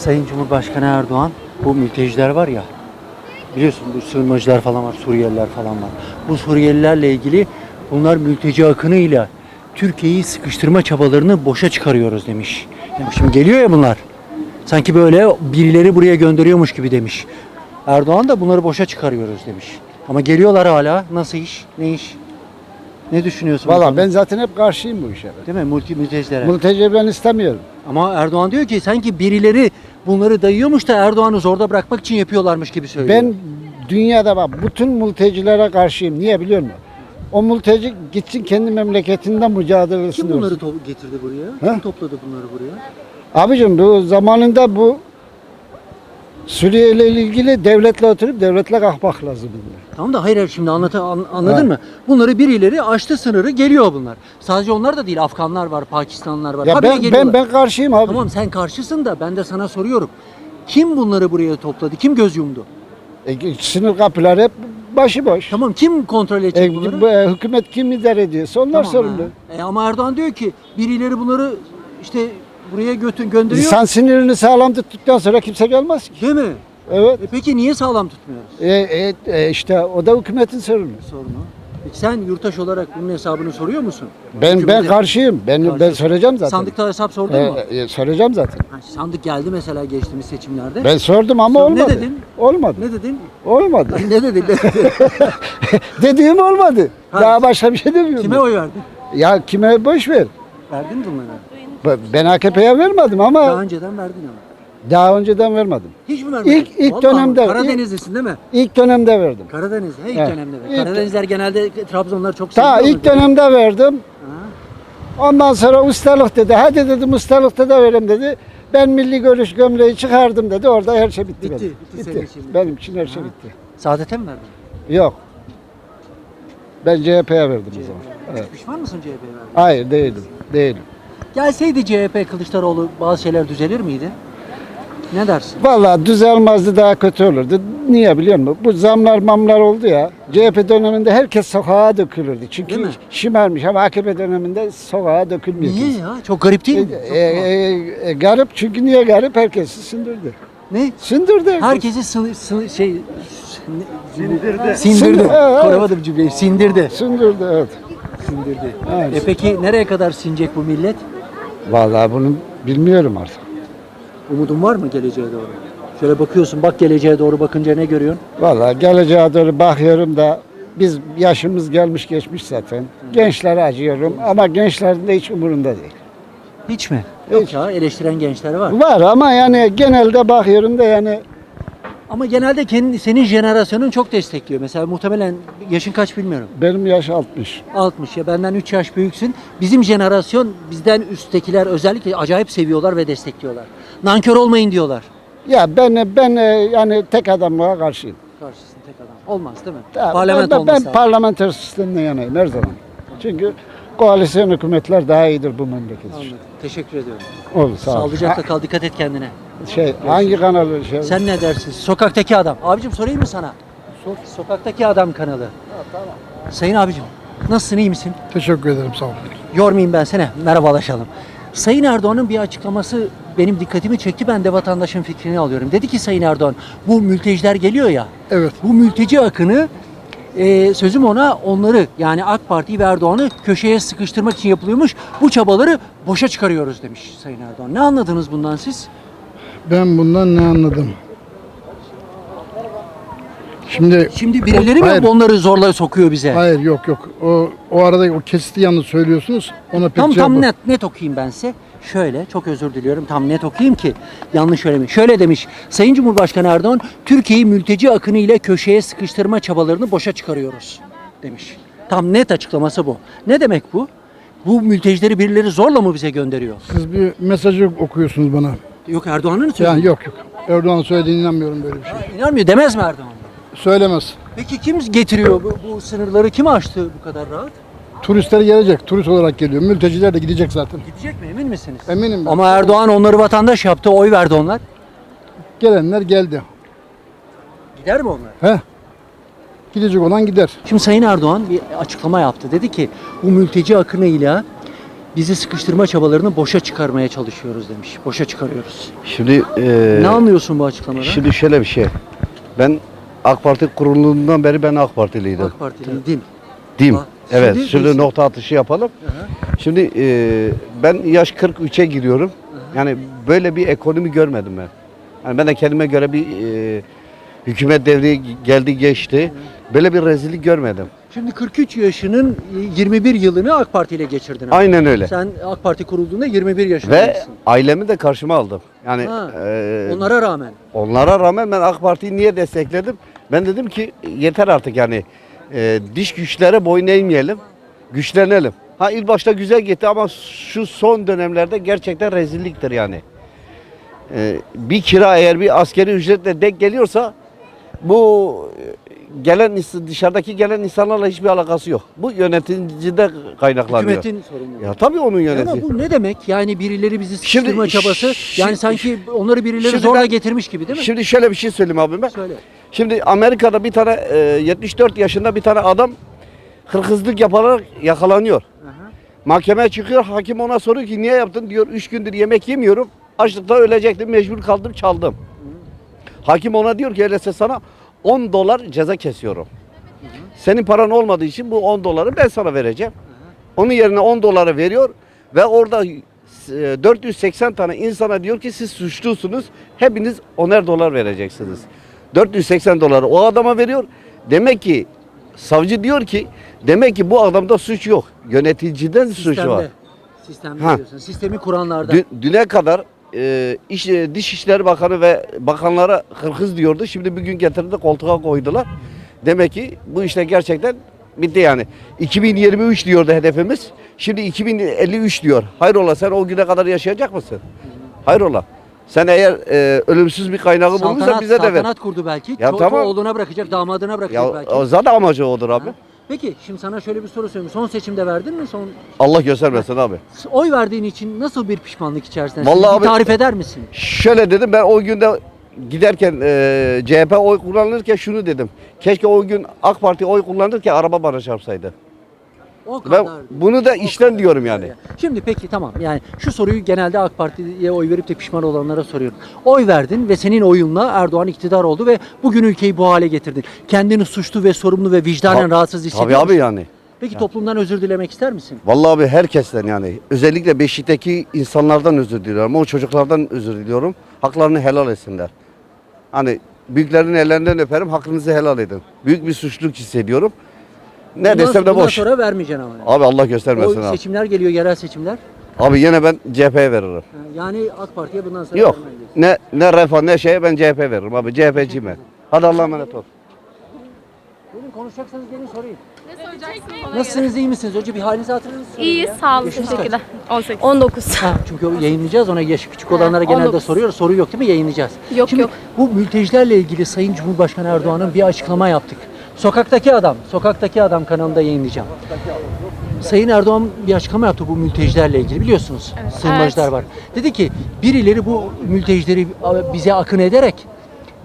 Sayın Cumhurbaşkanı Erdoğan bu mülteciler var ya biliyorsun bu sığınmacılar falan var, Suriyeliler falan var. Bu Suriyelilerle ilgili bunlar mülteci akınıyla Türkiye'yi sıkıştırma çabalarını boşa çıkarıyoruz demiş. Yani şimdi geliyor ya bunlar. Sanki böyle birileri buraya gönderiyormuş gibi demiş. Erdoğan da bunları boşa çıkarıyoruz demiş. Ama geliyorlar hala. Nasıl iş? Ne iş? Ne düşünüyorsun? Valla ben zaten hep karşıyım bu işe. Değil mi? Multi mültecilere. Mülteci ben istemiyorum. Ama Erdoğan diyor ki sanki birileri bunları dayıyormuş da Erdoğan'ı zorda bırakmak için yapıyorlarmış gibi söylüyor. Ben dünyada bak bütün mültecilere karşıyım. Niye biliyor musun? O mülteci gitsin kendi memleketinden mücadelesini kim bunları versin. to- getirdi buraya? Kim topladı bunları buraya? Abicim bu zamanında bu Suriye ile ilgili devletle oturup devletle kalkmak lazım. bunlar. Tamam da hayır hayır, şimdi anlat an- anladın Ha. mı? Bunları birileri aştı sınırı geliyor bunlar. Sadece onlar da değil Afganlar var, Pakistanlılar var. Ya Habire ben, geliyorlar. ben ben karşıyım abi. Tamam sen karşısın da ben de sana soruyorum. Kim bunları buraya topladı? Kim göz yumdu? E, sınır kapıları hep başıboş. Tamam kim kontrol edecek E, bunları? bu, e, hükümet kim idare ediyorsa onlar Tamam, sorumlu. ha. E, ama Erdoğan diyor ki birileri bunları işte buraya götür gönderiyor. İnsan sinirini sağlam tuttuktan sonra kimse gelmez ki. Değil mi? Evet. E peki niye sağlam tutmuyoruz? E, e, e, işte o da hükümetin sorunu. Sorunu. Peki sen yurttaş olarak bunun hesabını soruyor musun? Ben ben Hükümete- karşıyım. Ben ben Karşı- soracağım zaten. Sandıkta hesap sordun E, mu? e, soracağım zaten. Ha, sandık geldi mesela geçtiğimiz seçimlerde. Ben sordum ama Sor- ne olmadı. dedin? Olmadı. Ne dedin? Olmadı. Ne dedin? Dediğim olmadı. Ha. Daha başka bir şey demiyorum. Kime oy verdin? Ya kime boş ver. Verdin mi bunlara? Ben- AKP'ye vermedim ama Daha daha, önceden verdin ama. önceden vermedim. Hiç mi vermedin? İlk- ilk Vallahi dönemde- Karadenizlisin değil mi? İlk dönemde verdim. Karadeniz. He, ilk Evet. dönemde. ver. İlk- Karadenizler genelde Trabzonlar çok Ta seviyor. ilk dönemde verdim. Ha. Ondan sonra ustalık dedi. Hadi dedim ustalıkta da vereyim dedi. Ben milli görüş gömleği çıkardım dedi. Orada her şey bitti. Bitti, benim. bitti senin için. Benim için her şey Ha. bitti. Saadet'e mi verdin? Yok. Ben CHP'ye verdim o zaman. Evet. Pişman mısın CHP'ye verdin? Hayır değilim. Değilim. Gelseydi CHP Kılıçdaroğlu bazı şeyler düzelir miydi? Ne dersin? Vallahi düzelmezdi daha kötü olurdu. Niye biliyor musun? Bu zamlar mamlar oldu ya. CHP döneminde herkes sokağa dökülürdü. Çünkü mi? şımarmış ama AKP döneminde sokağa dökülmüyor. Niye ya? Çok garip değil mi? E, e, e, e, garip çünkü niye garip? Herkesi sündürdü. Ne? Herkes. Herkesi sını, sını, şey sindirdi. Sindirdi. Sindir- evet. Kuramadım cümleyi. Sindirdi. Sündürdü evet. Sindirdi. Evet. E peki nereye kadar sinecek bu millet? Vallahi bunu bilmiyorum artık. Umudun var mı geleceğe doğru? Şöyle bakıyorsun bak geleceğe doğru bakınca ne görüyorsun? Vallahi geleceğe doğru bakıyorum da biz yaşımız gelmiş geçmiş zaten. Gençlere acıyorum ama gençlerin de hiç umurunda değil. Hiç mi? Yok ya eleştiren gençler var. Var ama yani genelde bakıyorum da yani Ama genelde kendi, senin jenerasyonun çok destekliyor. Mesela muhtemelen yaşın kaç bilmiyorum. benim yaş 60. 60 ya benden 3 yaş büyüksün. Bizim jenerasyon bizden üsttekiler özellikle acayip seviyorlar ve destekliyorlar. Nankör olmayın diyorlar. Ya ben ben e, yani tek adamlığa karşıyım. Karşısında tek adam. Olmaz değil mi? Ya Parlamento ben, ben lazım. parlamenter sistemden yanayım her zaman. Çünkü koalisyon hükümetler daha iyidir bu memleket için. Anladım. Teşekkür ediyorum. Olur sağ ol. Sağlıcakla kal dikkat et kendine. Şey hangi kanalı şey? Sen ne dersin? Sokaktaki adam. Abicim sorayım mı sana? Sokaktaki adam kanalı. Sayın abicim nasılsın iyi misin? Teşekkür ederim sağ olun. Yormayayım ben seni. Merhabalaşalım. Sayın Erdoğan'ın bir açıklaması benim dikkatimi çekti. Ben de vatandaşın fikrini alıyorum. Dedi ki Sayın Erdoğan bu mülteciler geliyor ya. Evet. Bu mülteci akını e, sözüm ona onları yani AK Parti ve Erdoğan'ı köşeye sıkıştırmak için yapılıyormuş. Bu çabaları boşa çıkarıyoruz demiş Sayın Erdoğan. Ne anladınız bundan siz? Ben bundan ne anladım? Şimdi Şimdi birileri mi Hayır. onları zorla sokuyor bize? hayır yok yok. O o arada o kesiti yalnız söylüyorsunuz. Ona pek Tam cevap tam yok. net net okuyayım ben size. Şöyle çok özür diliyorum. Tam net okuyayım ki yanlış söylemeyeyim. Şöyle demiş. Sayın Cumhurbaşkanı Erdoğan Türkiye'yi mülteci akını ile köşeye sıkıştırma çabalarını boşa çıkarıyoruz demiş. Tam net açıklaması bu. Ne demek bu? Bu mültecileri birileri zorla mı bize gönderiyor? Siz bir mesajı okuyorsunuz bana. Yok Erdoğan'ın sözü. Yani yok yok. Erdoğan söylediğine inanmıyorum böyle bir şey. İnanmıyor demez mi Erdoğan? Söylemez. Peki kim getiriyor bu, bu sınırları? Kim açtı bu kadar rahat? Turistler gelecek. Turist olarak geliyor. Mülteciler de gidecek zaten. Gidecek mi emin misiniz? Eminim ben. Ama Erdoğan onları vatandaş yaptı, oy verdi onlar. Gelenler geldi. Gider mi onlar? He. Gidecek olan gider. Şimdi Sayın Erdoğan bir açıklama yaptı. Dedi ki bu mülteci akınıyla bizi sıkıştırma çabalarını boşa çıkarmaya çalışıyoruz demiş. Boşa çıkarıyoruz. Şimdi e, ne anlıyorsun bu açıklamadan? Şimdi şöyle bir şey. Ben AK Parti kurulduğundan beri ben AK Partiliydim. AK Partiliydin. Diyeyim. Ha, Evet. şimdi Şimdi, nokta atışı yapalım. Şimdi e, ben yaş 43'e giriyorum. Yani böyle bir ekonomi görmedim ben. Yani ben de kendime göre bir e, hükümet devri geldi geçti. Böyle bir rezillik görmedim. Şimdi 43 yaşının 21 yılını AK Parti ile geçirdin. abi. Aynen öyle. Sen AK Parti kurulduğunda 21 Ve yaşındaydın. ailemi de karşıma aldım. Yani Ha, e, Onlara rağmen. Onlara rağmen ben AK Parti'yi niye destekledim? Ben dedim ki yeter artık yani e, diş güçlere boyun eğmeyelim, güçlenelim. Ha ilk başta güzel gitti ama şu son dönemlerde gerçekten rezilliktir yani. E, bir kira eğer bir askeri ücretle denk geliyorsa bu e, gelen dışarıdaki gelen insanlarla hiçbir alakası yok. Bu yöneticide kaynaklanıyor. Hükümetin sorumluluğu. Ya tabii onun Ama yönetici. bu ne demek? Yani birileri bizi sıkıştırma Şimdi- çabası. Yani sanki onları birileri Şimdi zorla ben- getirmiş gibi değil mi? Şimdi şöyle bir şey söyleyeyim abim ben. Söyle. Şimdi Amerika'da bir tane e, 74 yaşında bir tane adam hırsızlık yaparak yakalanıyor. Mahkemeye çıkıyor, hakim ona soruyor ki niye yaptın diyor. 3 gündür yemek yemiyorum, açlıktan ölecektim, mecbur kaldım, çaldım. Hakim ona diyor ki öyleyse sana 10 dolar ceza kesiyorum. Senin paran olmadığı için bu 10 doları ben sana vereceğim. Onun yerine 10 doları veriyor ve orada e, 480 tane insana diyor ki siz suçlusunuz. Hepiniz 10'er dolar vereceksiniz. 480 doları o adama veriyor. Demek ki savcı diyor ki demek ki bu adamda suç yok. Yöneticiden suç var. Sistemde Ha. diyorsun. Sistemi kuranlarda. Dün, düne kadar e, iş, e, Dışişleri Bakanı ve bakanlara hırkız diyordu. Şimdi bir gün getirdi koltuğa koydular. Demek ki bu işte gerçekten bitti yani. 2023 diyordu hedefimiz. Şimdi 2053 diyor. Hayrola sen o güne kadar yaşayacak mısın? Hayrola. Sen eğer e, ölümsüz bir kaynağı bulursan saltanat, bize de ver. saltanat kurdu belki. Ya tamam. Oğluna bırakacak, damadına bırakacak Ya belki. o zaten amacı odur abi. Ha. Peki şimdi sana şöyle bir soru sorayım. Son seçimde verdin mi? Son Allah göstermesin abi. oy verdiğin için nasıl bir pişmanlık içerisindesin? Vallahi Bir abi- tarif eder misin? Şöyle dedim ben o günde giderken e, CHP oy kullanırken şunu dedim. Keşke o gün AK Parti oy kullanırken araba bana çarpsaydı. O Ben kadar. bunu da işten diyorum yani. Şimdi peki tamam yani şu soruyu genelde AK Parti'ye oy verip de pişman olanlara soruyorum. Oy verdin ve senin oyunla Erdoğan iktidar oldu ve bugün ülkeyi bu hale getirdin. Kendini suçlu ve sorumlu ve vicdanen Ta- rahatsız hissediyor Tabii abi musun? yani. Peki toplumdan özür dilemek ister misin? Vallahi abi herkesten yani. Özellikle Beşik'teki insanlardan özür diliyorum. O çocuklardan özür diliyorum. Haklarını helal etsinler. Hani büyüklerin ellerinden öperim. Hakkınızı helal edin. Büyük bir suçluluk hissediyorum. Ne Bundan- desem de bundan boş. sonra vermeyeceksin ama. yani. Abi Allah O göstermesin abi. seçimler geliyor, yerel seçimler. Abi yine ben CHP'ye veririm. Yani AK Parti'ye bundan sonra Yok. Ne ne refah ne şeye ben CHP veririm abi. CHP'ciyim ben. Hadi Allah'a emanet ol. Gelin konuşacaksanız gelin sorayım. Nasılsınız, iyi misiniz? Önce bir halinizi hatırınızı sorayım İyi, ya. sağ olun. Yaşınız kaç? Teşekkürler. 18. 19. Ha, çünkü o yayınlayacağız ona yaşı küçük olanlara genelde 19. soruyoruz. Soru yok değil mi? Yayınlayacağız. Yok, Şimdi yok. bu mültecilerle ilgili Sayın Cumhurbaşkanı Erdoğan'ın bir açıklama yaptık. Sokaktaki adam, sokaktaki adam kanalında yayınlayacağım. Sayın Erdoğan bir açıklama yaptı bu mültecilerle ilgili biliyorsunuz. Sığınmacılar Evet. var. Dedi ki birileri bu mültecileri bize akın ederek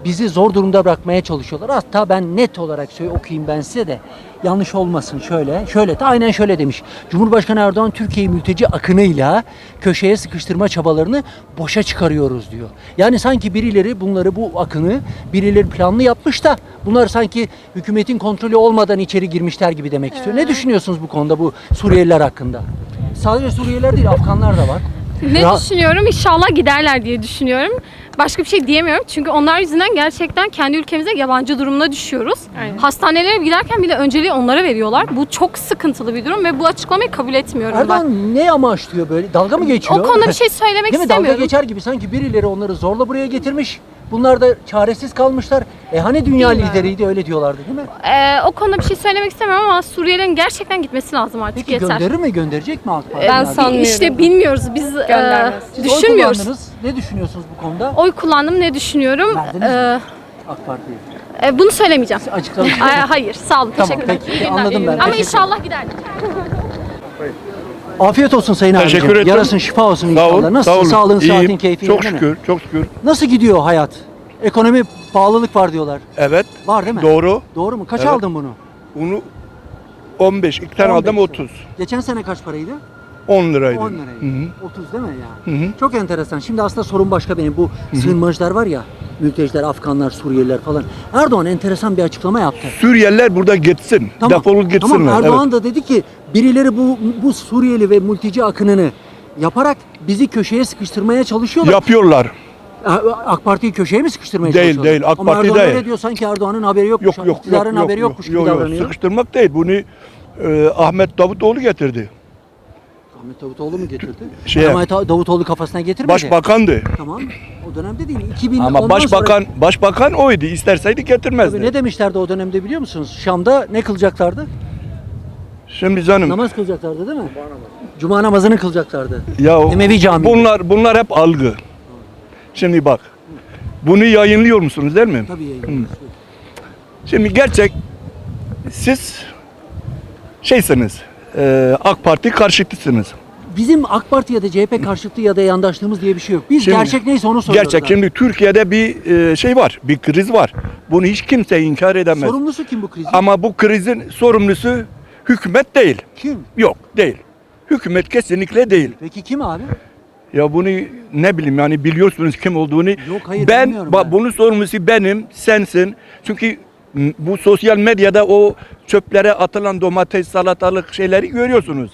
bizi zor durumda bırakmaya çalışıyorlar. Hatta ben net olarak söyle okuyayım ben size de yanlış olmasın şöyle. Şöyle de aynen şöyle demiş. Cumhurbaşkanı Erdoğan Türkiye'yi mülteci akınıyla köşeye sıkıştırma çabalarını boşa çıkarıyoruz diyor. Yani sanki birileri bunları bu akını birileri planlı yapmış da bunlar sanki hükümetin kontrolü olmadan içeri girmişler gibi demek istiyor. Ne düşünüyorsunuz bu konuda bu Suriyeliler hakkında? Sadece Suriyeliler değil Afganlar da var. Ne Ra- düşünüyorum? İnşallah giderler diye düşünüyorum. Başka bir şey diyemiyorum. Çünkü onlar yüzünden gerçekten kendi ülkemize yabancı durumuna düşüyoruz. Hastanelere giderken bile önceliği onlara veriyorlar. Bu çok sıkıntılı bir durum ve bu açıklamayı kabul etmiyorum ben. Erdoğan ne amaçlıyor böyle? Dalga mı geçiyor? O konuda bir şey söylemek Değil mi? Dalga istemiyorum. geçer gibi sanki birileri onları zorla buraya getirmiş. Bunlar da çaresiz kalmışlar. E hani dünya Bilmiyorum. lideriydi öyle diyorlardı değil mi? Ee, o konuda bir şey söylemek istemiyorum ama Suriyelilerin gerçekten gitmesi lazım artık Peki yeter. gönderir mi gönderecek mi AK Parti? Ee, Yani? bi- sanmıyorum. İşte bilmiyoruz. Biz e, Göndermez. Siz oy düşünmüyoruz. kullandınız. Ne düşünüyorsunuz bu konuda? Oy kullandım ne düşünüyorum? Verdiniz Ee, mi? AK Parti'ye. e, bunu söylemeyeceğim. Açıklamış. Ay, hayır, sağ olun. Tamam, Teşekkürler. peki, İyi günler. anladım ben. Ama inşallah gider. Afiyet olsun Sayın Teşekkür abicim. ederim. Yarasın şifa olsun Sağ inşallah. ol. Nasılsın? sağ olun. Sağlığın, İyiyim. saatin, keyfin Çok yerinde mi? şükür, çok şükür. Nasıl gidiyor hayat? Ekonomi pahalılık var diyorlar. Evet. Var değil mi? Doğru. Doğru mu? Kaç Evet. aldın bunu? Bunu 15, iki tane 15 aldım 30. Geçen sene kaç paraydı? 10 liraydı. 10 liraydı. Hı hı. 30 değil mi ya? Hı hı. Çok enteresan. Şimdi aslında sorun başka benim. Bu sığınmacılar var ya, mülteciler, Afganlar, Suriyeliler falan. Erdoğan enteresan bir açıklama yaptı. Suriyeliler burada gitsin. Defolup gitsinler. Tamam Erdoğan evet. da dedi ki birileri bu bu Suriyeli ve mülteci akınını yaparak bizi köşeye sıkıştırmaya çalışıyorlar. Yapıyorlar. AK Parti'yi köşeye mi sıkıştırmaya Değil, çalışıyorlar? değil. AK Ama Parti Erdoğan değil. diyor sanki Erdoğan'ın haberi yokmuş. Yok yok iktidarın yok, haberi yok, yokmuş gibi yok, yok. davranıyor. Sıkıştırmak değil. Bunu e, Ahmet Davutoğlu getirdi. Ahmet Davutoğlu mu getirdi? Şeye- Ahmet Davutoğlu kafasına getirmedi. Başbakandı. Tamam. O dönemde değil. 2000 Ama başbakan sonra- başbakan oydu. İsterseydi getirmezdi. Tabii ne demişlerdi o dönemde biliyor musunuz? Şam'da ne kılacaklardı? Şimdi canım Namaz kılacaklardı değil mi? Cuma namazını kılacaklardı. ya Emevi Camii. bunlar bunlar hep algı. Şimdi bak. Bunu yayınlıyor musunuz değil mi? Tabii yayın. Şimdi gerçek siz şeysiniz. e, AK Parti karşıtısınız. Bizim AK Parti ya da CHP karşıtı ya da yandaşlığımız diye bir şey yok. Biz Şimdi- gerçek neyse onu söylüyoruz. Gerçek abi. şimdi Türkiye'de bir e, şey var. Bir kriz var. Bunu hiç kimse inkar edemez. Sorumlusu kim bu krizin? Ama bu krizin sorumlusu hükümet değil. Kim? Yok değil. Hükümet kesinlikle değil. Peki kim abi? Ya bunu ne bileyim yani biliyorsunuz kim olduğunu. Yok, hayır, ben, ben. bunun sorumlusu benim, sensin. Çünkü bu sosyal medyada o çöplere atılan domates, salatalık şeyleri görüyorsunuz.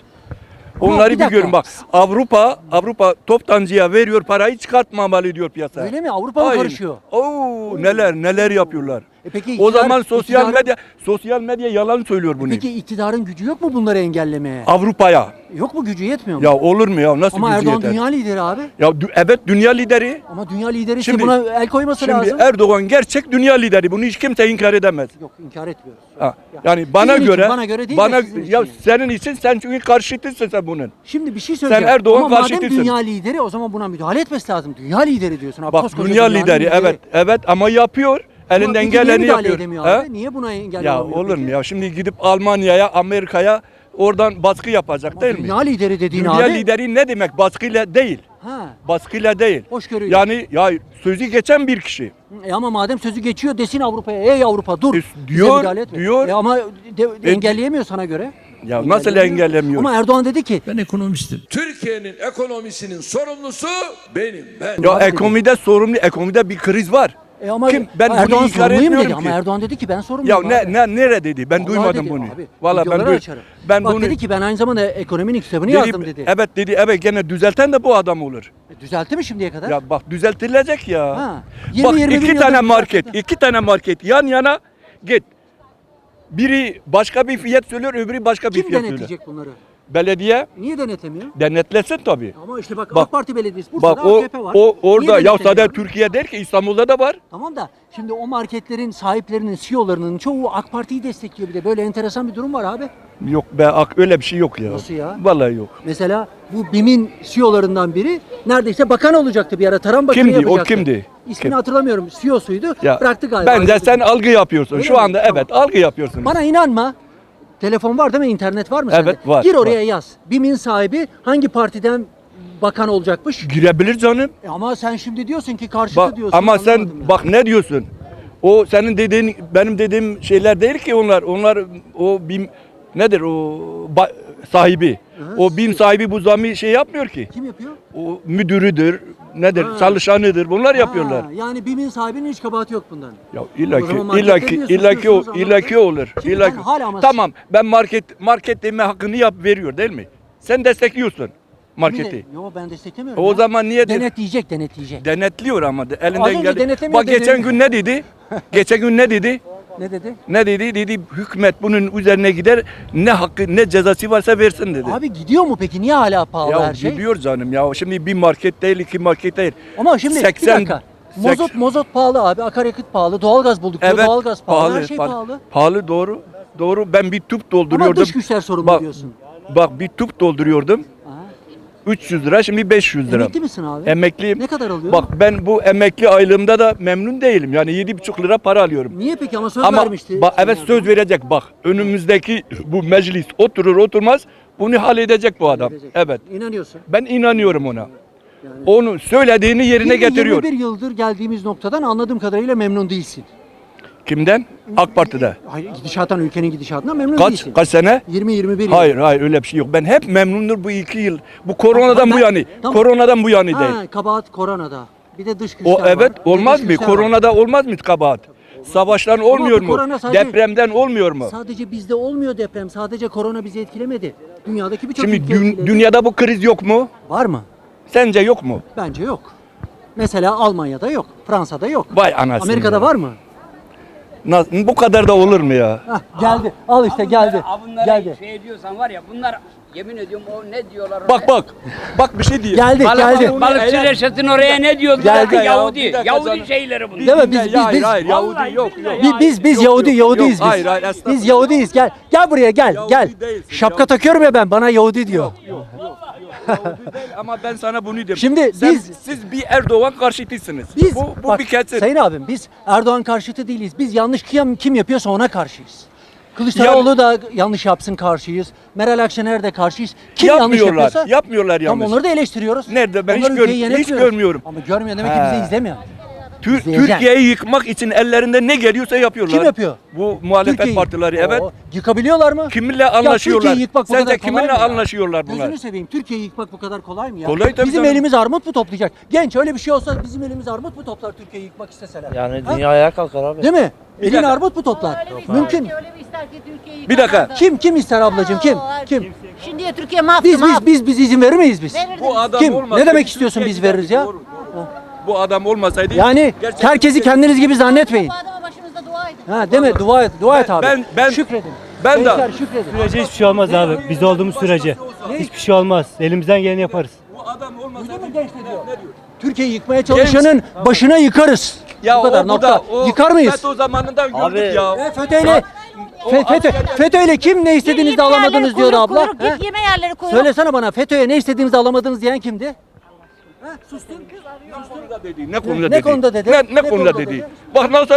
Onları bir görün bak. Avrupa Avrupa toptancıya veriyor parayı çıkartmamalı diyor piyasaya. Öyle mi? Avrupa mı karışıyor? Oo neler neler yapıyorlar. E peki o iktidar- zaman sosyal iktidarın- medya sosyal medya yalan söylüyor bunu. Peki iktidarın gücü yok mu bunları engellemeye? Avrupa'ya. Yok mu gücü yetmiyor mu? Ya olur mu ya nasıl Ama gücü Erdoğan yeter? dünya lideri abi. Ya evet dünya lideri. Ama dünya lideri Şimdi- buna el koyması Şimdi lazım. Erdoğan gerçek dünya lideri. Bunu hiç kimse inkar edemez. Yok inkar etmiyoruz. Ha, Yani bana Sizin için, göre bana göre değil de bana ya için. senin için sen çünkü karşıtısın sen bunun. Şimdi bir şey söyleyeceğim. Erdoğan Ama madem karşıtısın. dünya lideri o zaman buna müdahale etmesi lazım. Dünya lideri diyorsun. Abi, Bak dünya dünyanın lideri evet evet ama yapıyor. Elinden niye geleni yapıyor. edemiyor He? abi? Niye buna engel Ya olamıyor olur peki? mu ya? Şimdi gidip Almanya'ya, Amerika'ya oradan baskı yapacak Ama değil dünya mi? lideri dediğin Dünya abi. lideri ne demek? Baskıyla değil. Ha. Baskıyla değil. Hoşgörüyle. Yani ya sözü geçen bir kişi. E ama madem sözü geçiyor desin Avrupa'ya. Ey Avrupa dur. E, Bize diyor, müdahale etme. diyor. E ama de, E, engelleyemiyor sana göre. Ya nasıl engellemiyor? Ama Erdoğan dedi ki Ben ekonomistim. Türkiye'nin ekonomisinin sorumlusu benim. Ben. Ya ekonomide sorumlu, ekonomide bir kriz var. E ama Kim? Ben bunu Erdoğan inkar sorumluyum dedi etmiyorum ama ki. Erdoğan dedi ki ben sorumluyum. Ya abi. ne ne nere dedi? Ben Vallahi duymadım dedi bunu. abi. Vallahi ben videoları duy- açarım. ben Bak bunu dedi ki ben aynı zamanda ekonominin kitabını dedi- yazdım dedi. Evet dedi. Evet gene düzelten de bu adam olur. E, düzeltti mi şimdiye kadar? Ya bak düzeltilecek ya. Ha. Bak 20-20 bin iki yıldır tane market, düzeltti. iki tane market yan yana git. Biri başka bir fiyat söylüyor, öbürü başka bir Kim fiyat söylüyor. denetleyecek bunları? Belediye Niye denetlemiyor? denetlesin tabii. Ama işte bak, Bak- AK Parti Belediyesi Bursa'da Bak o AKP var. o orada Niye ya denetlemiyor sadece? Türkiye der ki İstanbul'da da var. Tamam da şimdi o marketlerin sahiplerinin, CEO'larının çoğu AK Parti'yi destekliyor bir de. Böyle enteresan bir durum var abi. Yok be ak öyle bir şey yok ya. Nasıl ya? Vallahi yok. Mesela bu BİM'in CEO'larından biri neredeyse bakan olacaktı bir ara. Tarım bakanı Kimdi? O yapacaktı. kimdi? İsmini Kim? hatırlamıyorum. CEO'suydu. Ya Bıraktı galiba. Bence sen algı yapıyorsun. Öyle Şu mi? anda Tamam. evet algı yapıyorsun. Bana inanma. Telefon var değil mi? İnternet var mı sende? Evet, var, Gir oraya var. yaz. BİM'in sahibi hangi partiden bakan olacakmış? Girebilir canım. E ama sen şimdi diyorsun ki karşıtı Bak, diyorsun. ama sen anlamadım bak ne diyorsun? O senin dediğin benim dediğim şeyler değil ki onlar. Onlar o bim nedir o ba- sahibi. O bim sahibi bu zami şey yapmıyor ki. Kim yapıyor? O müdürüdür, nedir, Ha. çalışanıdır. Bunlar yapıyorlar. Ha, yani BİM'in sahibinin hiç kabahati yok bundan. Ya O illa ki zaman marketleri illa niye ki illa ki o suçluyorsunuz illa ki olur. Şimdi illa ben hala ama- Tamam ben market market deme hakkını yap veriyor değil mi? Sen destekliyorsun marketi. Yok ben desteklemiyorum. O ya. zaman niye de- Denetleyecek, denetleyecek. denetliyor ama de- elinden geldi. Bak geçen gün ne dedi? geçen gün ne dedi? Ne dedi? Ne dedi? Dedi hükümet bunun üzerine gider ne hakkı ne cezası varsa versin dedi. Abi gidiyor mu peki? Niye hala pahalı ya her şey? gidiyor canım ya. Şimdi bir market değil, iki market değil. Ama şimdi 80 bir dakika. Mozot mozot pahalı abi, akaryakıt pahalı, doğalgaz bulduk Evet. doğalgaz pahalı, her şey pahalı. pahalı. Pahalı doğru. Doğru. Ben bir tüp Ama dolduruyordum. dış güçler sorumlu Bak- diyorsun. Bak bir tüp dolduruyordum. Aha. 300 lira şimdi 500 lira. Emekli misin abi? Emekliyim. Ne kadar alıyor? Bak ben bu emekli aylığımda da memnun değilim. Yani 7,5 lira para alıyorum. Niye peki ama söz Ama vermişti. bak, evet Sayın söz verecek bak. Önümüzdeki bu meclis oturur oturmaz bunu halledecek bu adam. Verecek. Evet. İnanıyorsun. Ben inanıyorum ona. Onu söylediğini yerine getiriyor. 21 yıldır geldiğimiz noktadan anladığım kadarıyla memnun değilsin. Kimden? AK Parti'de. Hayır, gidişattan, ülkenin gidişatından memnun Kaç değilsin. kaç sene? 20-21 yıl. Hayır hayır öyle bir şey yok. Ben hep memnundur bu iki yıl. Bu koronadan Ben- bu yani. Tamam. Koronadan bu yani değil. Ha, kabahat koronada. Bir de dış güçler O var. evet de olmaz mı? güçler var. Koronada olmaz mı kabahat? Savaştan olmuyor mu? sadece- Depremden olmuyor mu? Sadece bizde olmuyor deprem. Sadece korona bizi etkilemedi. Dünyadaki birçok Şimdi dün- etkiledi. dünyada bu kriz yok mu? Var mı? Sence yok mu? Bence yok. Mesela Almanya'da yok. Fransa'da yok. Vay anasını. Amerika'da ya. var mı? Na- bu kadar da olur mu ya? Hah, geldi. Al işte geldi. Bunlara Geldi. şey diyorsan var ya bunlar yemin ediyorum o ne diyorlar Bak bak. Bak bir şey diyeyim. Geldi, Balık, geldi. balıkçı Reşat'ın oraya ne diyorlar? Geldi. Ya, Yahudi. dakika Yahudi canım. şeyleri bunlar. Değil mi? Biz biz hayır biz hayır Yahudi yok yok. biz biz, biz Yok, Yahudi yok, Yahudiyiz yok. biz. Hayır, hayır, estağfurullah. biz Yahudiyiz. Gel. Gel buraya gel. Yahudi gel. değilsin, Şapka Yahudi. takıyorum ya ben. Bana Yahudi diyor. Yahudi değil ama ben sana bunu diyorum. Şimdi Sen- biz- siz bir Erdoğan karşıtısınız. Biz bu bu bak, bir kesin. Sayın abim biz Erdoğan karşıtı değiliz. Biz yanlış kim, kim yapıyorsa ona karşıyız. Kılıçdaroğlu da yanlış yapsın karşıyız. Meral Akşener de karşıyız. Kim yanlış Yapmıyorlar, yapıyorsa yapmıyorlar yanlış. onları da eleştiriyoruz. Nerede? Ben Onlar hiç gör- hiç yönetmiyoruz. görmüyorum. Ama görmüyor demek ki He. bizi izlemiyor. Tür-. Türkiye'yi yıkmak için ellerinde ne geliyorsa yapıyorlar. Kim yapıyor? Bu muhalefet Türkiye'yi- partileri evet. Oo, Yıkabiliyorlar mı? Kiminle anlaşıyorlar? Türkiye'yi yıkmak bu Sence kadar kolay kiminle mı ya? anlaşıyorlar bunlar? Gözünü seveyim. Türkiye'yi yıkmak bu kadar kolay mı ya? Kolay tabii Bizim canım. elimiz armut mu toplayacak? Genç öyle bir şey olsa bizim elimiz armut mu toplar Türkiye'yi yıkmak isteseler? Yani Ha? dünya ayağa kalkar abi. Değil mi? Elin dakika. armut mu toplar? Mümkün. Bir dakika. Kim kim ister ablacığım kim? Kim? Şimdiye Türkiye mahvoldu. Biz biz biz biz izin verir miyiz biz? Bu adam Kim? Ne demek istiyorsun biz veririz ya? Bu adam olmasaydı Yani gerçekten- herkesi kendiniz gibi zannetmeyin. Bu adama başımızda dua edin. Ha deme dua et, dua et abi. ben- ben- şükredin. ben de- Gençler şükredin. Sürece hiçbir şey olmaz abi. Biz olduğumuz sürece. Hiçbir şey olmaz. Elimizden geleni yaparız. Bu adam olmasaydı Duydun mu genç ne diyor? ne diyor? Türkiye'yi yıkmaya çalışanın başına yıkarız. Ya bu kadar o, nokta. Bu da, o, Yıkar mıyız? FETÖ zamanında gördük Abi- ya. E, FETÖ'yle Fe- FETÖ, FETÖ'yle kim ne istediğinizi alamadınız diyordu abla. Kuyruk, He? git yeme yerleri kuyruk. Söylesene bana FETÖ'ye ne istediğinizi alamadınız diyen kimdi? Ne konuda dedi? Ne konuda Ne dedi? konuda dedi? Ne, ne Ne konuda konuda dedi? dedi? Bak nasıl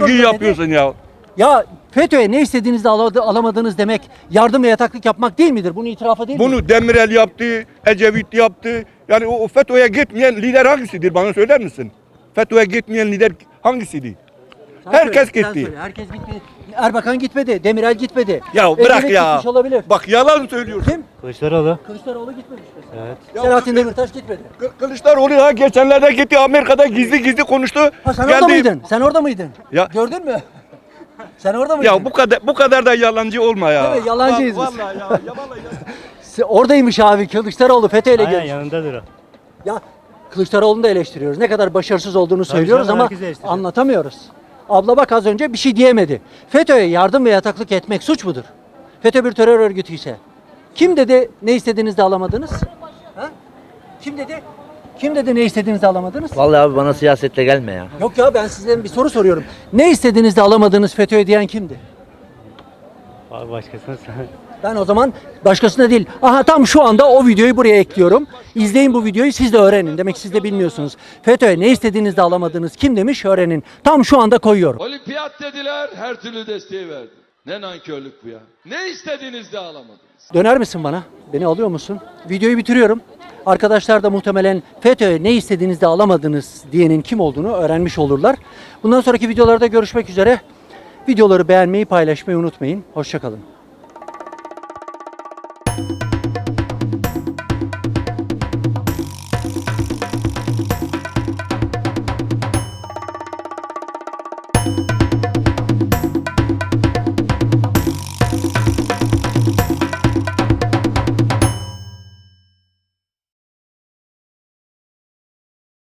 dedi? yapıyorsun ya. Ya FETÖ'ye ne istediğinizi de ala- alamadınız demek yardım ve yataklık yapmak değil midir? Bunu itiraf değil mi? Bunu Demirel yaptı, Ecevit yaptı. Yani o, o FETÖ'ye gitmeyen lider hangisidir bana söyler misin? FETÖ'ye gitmeyen lider hangisiydi? Herkes gitti. söyle. Herkes gitmedi. Erbakan gitmedi. Demirel gitmedi. Ya bırak Ecevit ya. gitmiş olabilir. Bak yalan söylüyorsun. Kim? Kılıçdaroğlu. Kılıçdaroğlu gitmemiş. mesela. Evet. Ya Selahattin Demirtaş gitmedi. Kı- Kılıçdaroğlu ya geçenlerde gitti Amerika'da gizli gizli konuştu. Ha sen Geldi- orada mıydın? Sen orada mıydın? Ya- Gördün mü? sen orada mıydın? Ya bu kadar bu kadar da yalancı olma ya. Değil mi? Yalancıyız biz. Vallahi ya, ya vallahi ya. Se- Oradaymış abi Kılıçdaroğlu FETÖ'yle Aynen görüşmüş. yanındadır o. Ya Kılıçdaroğlu'nu da eleştiriyoruz. Ne kadar başarısız olduğunu söylüyoruz canım, ama herkes eleştiriyor. anlatamıyoruz. Abla bak az önce bir şey diyemedi. FETÖ'ye yardım ve yataklık etmek suç mudur? FETÖ bir terör örgütü ise. Kim dedi ne istediğinizi de alamadınız? Ha? Kim dedi? Kim dedi ne istediğinizi de alamadınız? Vallahi abi bana siyasette gelme ya. Yok ya ben sizden bir soru soruyorum. Ne istediğinizi de alamadınız FETÖ'ye diyen kimdi? Abi başkasına Ben o zaman başkasına değil. Aha tam şu anda o videoyu buraya ekliyorum. İzleyin bu videoyu siz de öğrenin. Demek siz de bilmiyorsunuz. FETÖ'ye ne istediğinizi de alamadınız. Kim demiş öğrenin. Tam şu anda koyuyorum. Olimpiyat dediler, her türlü desteği verdim. Ne nankörlük bu ya. Ne istediğiniz de alamadınız. Döner misin bana? Beni alıyor musun? Videoyu bitiriyorum. Arkadaşlar da muhtemelen FETÖ'ye ne istediğinizi de alamadınız diyenin kim olduğunu öğrenmiş olurlar. Bundan sonraki videolarda görüşmek üzere. Videoları beğenmeyi, paylaşmayı unutmayın. Hoşçakalın. Bye.